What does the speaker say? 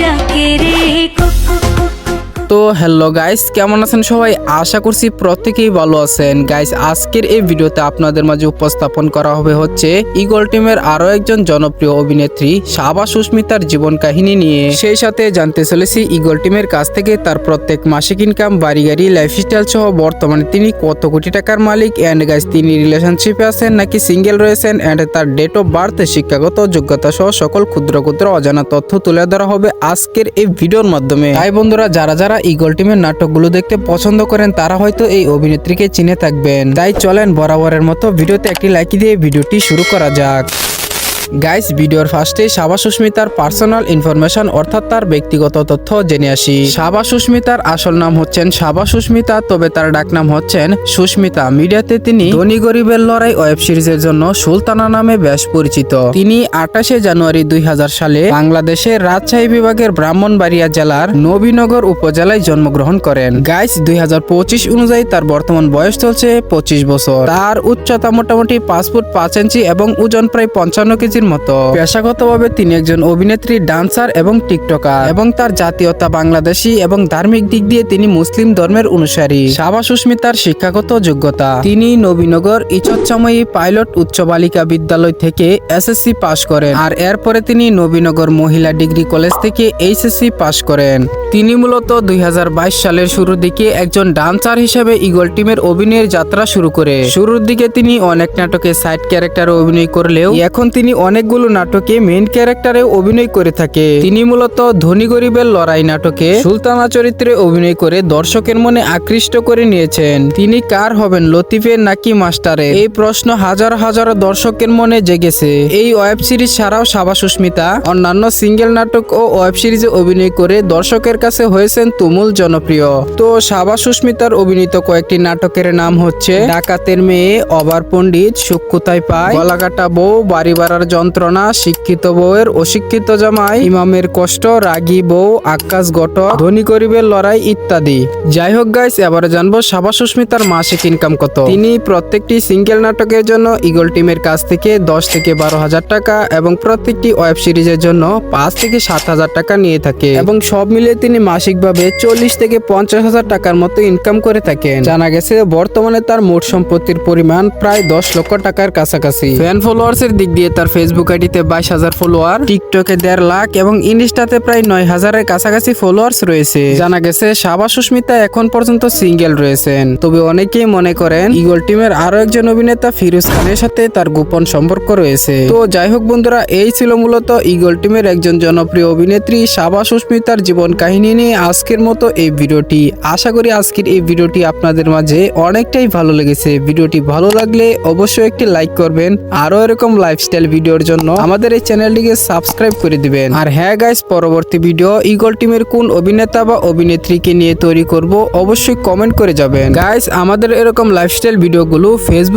ডাকে রে hello guys, কেমন আছেন সবাই? আশা করছি প্রত্যেকেই ভালো আছেন। গাইস, আজকের এই ভিডিওতে আপনাদের মাঝে উপস্থাপন করা হবে হচ্ছে ইগল টিমের আরও একজন জনপ্রিয় অভিনেত্রী সাবা সুস্মিতার জীবন কাহিনী নিয়ে। সেই সাথে জানতে চলেছি ইগল টিমের কাছ থেকে তার প্রত্যেক মাসিক ইনকাম বাড়ি গাড়ি লাইফস্টাইল সহ বর্তমানে তিনি কত কোটি টাকার মালিক এন্ড গাইস, তিনি রিলেশনশিপে আছেন নাকি সিঙ্গেল রয়েছেন এন্ড তার ডেট অফ বার্থ শিক্ষাগত যোগ্যতা সহ সকল ক্ষুদ্র ক্ষুদ্র অজানা তথ্য তুলে ধরা হবে আজকের এই ভিডিওর মাধ্যমে। তাই বন্ধুরা, যারা যারা ইগল টিমের নাটকগুলো দেখতে পছন্দ করেন, তারা হয়তো এই অভিনেত্রীকে চিনে থাকবেন। তাই চলেন বরাবরের মতো ভিডিওতে একটি লাইক দিয়ে ভিডিওটি শুরু করা যাক। গাইস, ভিডিওর ফার্স্টে সাবা সুস্মিতার পার্সোনাল ইনফরমেশন, অর্থাৎ তার ব্যক্তিগত তথ্য জেনে আসি। সাবা সুস্মিতার আসল নাম হচ্ছেন সাবা সুস্মিতা, তবে তার ডাকনাম হচ্ছেন সুস্মিতা। মিডিয়াতে তিনি ধনী গরিবের লড়াই ওয়েব সিরিজের জন্য সুলতানা নামে বেশ পরিচিত। তিনি আঠাশে জানুয়ারি দুই হাজার সালে বাংলাদেশের রাজশাহী বিভাগের ব্রাহ্মণবাড়িয়া জেলার নবীনগর উপজেলায় জন্মগ্রহণ করেন। গাইস, দুই হাজার পঁচিশ অনুযায়ী তার বর্তমান বয়স চলছে পঁচিশ বছর। তার উচ্চতা মোটামুটি পাঁচ ফুট পাঁচ ইঞ্চি এবং ওজন প্রায় পঞ্চান্ন কেজির মতো। পেশাগতভাবে তিনি একজন অভিনেত্রী, ডান্সার এবং টিকটকার এবং তার জাতীয়তা বাংলাদেশী এবং ধার্মিক দিক দিয়ে তিনি মুসলিম ধর্মের অনুসারী। সাবা সুস্মিতার শিক্ষাগত যোগ্যতা। তিনি নবীনগর ইচ্ছাময়ী পাইলট উচ্চ বালিকা বিদ্যালয় থেকে এসএসসি পাশ করেন আর এরপরে তিনি নবীনগর মহিলা ডিগ্রি কলেজ থেকে এইচএসসি পাশ করেন। তিনি মূলত দুই হাজার বাইশ সালের শুরুর দিকে একজন ডান্সার হিসেবে ইগল টিমের অভিনয়ের যাত্রা শুরু করে। শুরুর দিকে তিনি অনেক নাটকে সাইড ক্যারেক্টারে অভিনয় করলেও এখন তিনি অনেকগুলো নাটকে মেইন ক্যারেক্টারে অভিনয় করে থাকে। তিনি মূলত ধনী গরিবের লড়াই নাটকে সুলতানা চরিত্রে অভিনয় করে দর্শকের মনে আকৃষ্ট করে নিয়েছেন। তিনি কার হবেন, লতিফের নাকি মাস্টারের? এই প্রশ্ন হাজার হাজার দর্শকের মনে জেগেছে। এই ওয়েব সিরিজ ছাড়াও সাবা সুস্মিতা অন্যান্য সিঙ্গেল নাটক ও ওয়েব সিরিজে অভিনয় করে দর্শকের কাছে হয়েছেন তুমুল জনপ্রিয়। তো সাবা সুস্মিতার অভিনীত কয়েকটি নাটকের নাম হচ্ছে ডাকাতের মেয়ে অবার পণ্ডিত সুক্ষুতায় পায় গলাকাটা বউ, বাড়ি বাড়ার যন্ত্রণা, শিক্ষিত বউয়ের অশিক্ষিত জামাই, ইমামের কষ্ট, রাগী বউ আকাশ ঘটক, ধনী গরিবের লড়াই ইত্যাদি। যাই হোক গাইস এবারে জানব সাবা সুস্মিতার মাসিক ইনকাম কত। তিনি প্রত্যেকটি সিঙ্গেল নাটকের জন্য ইগল টিমের কাছ থেকে দশ থেকে বারো হাজার টাকা এবং প্রত্যেকটি ওয়েব সিরিজের জন্য পাঁচ থেকে সাত হাজার টাকা নিয়ে থাকে। এবং সব মিলিয়ে তিনি মাসিকভাবে চল্লিশ থেকে পঞ্চাশ হাজার টাকার মতো ইনকাম করে থাকেন। জানা গেছে, বর্তমানে তার মোট সম্পত্তির পরিমাণ প্রায় দশ লক্ষ টাকার কাছাকাছি। ফ্যান ফলোয়ার্স এর দিক দিয়ে তার ফেসবুক আইডিতে বাইশ হাজার ফলোয়ার টিকটকে দেড় লাখ এবং ইনস্টাতে প্রায় নয় হাজারের কাছাকাছি ফলোয়ার্স রয়েছে। জানা গেছে, সাবা সুস্মিতা এখন পর্যন্ত সিঙ্গেল রয়েছেন। তবে অনেকেই মনে করেন ইগল টিমের আরও একজন অভিনেতা ফিরোজ খানের সাথে তার গোপন সম্পর্ক রয়েছে। তো যাই হোক বন্ধুরা, এই ছিল মূলত ইগল টিমের একজন জনপ্রিয় অভিনেত্রী সাবা সুস্মিতার জীবন কাহিনী। নিয়ে আজকের মতো এই ভিডিওটি। আশা করি আজকের এই ভিডিওটি আপনাদের মাঝে অনেকটাই ভালো লেগেছে। ভিডিওটি ভালো লাগলে অবশ্যই একটি লাইক করবেন। আরও এরকম লাইফস্টাইল ভিডিওর জন্য আমাদের এই চ্যানেলটিকে সাবস্ক্রাইব করে দিবেন। আর হ্যাঁ গাইস পরবর্তী ভিডিও ইগল টিমের কোন অভিনেতা বা অভিনেত্রীকে নিয়ে তৈরি করব অবশ্যই কমেন্ট করে যাবেন। গাইস আমাদের এরকম লাইফস্টাইল ভিডিওগুলো ফেসবুক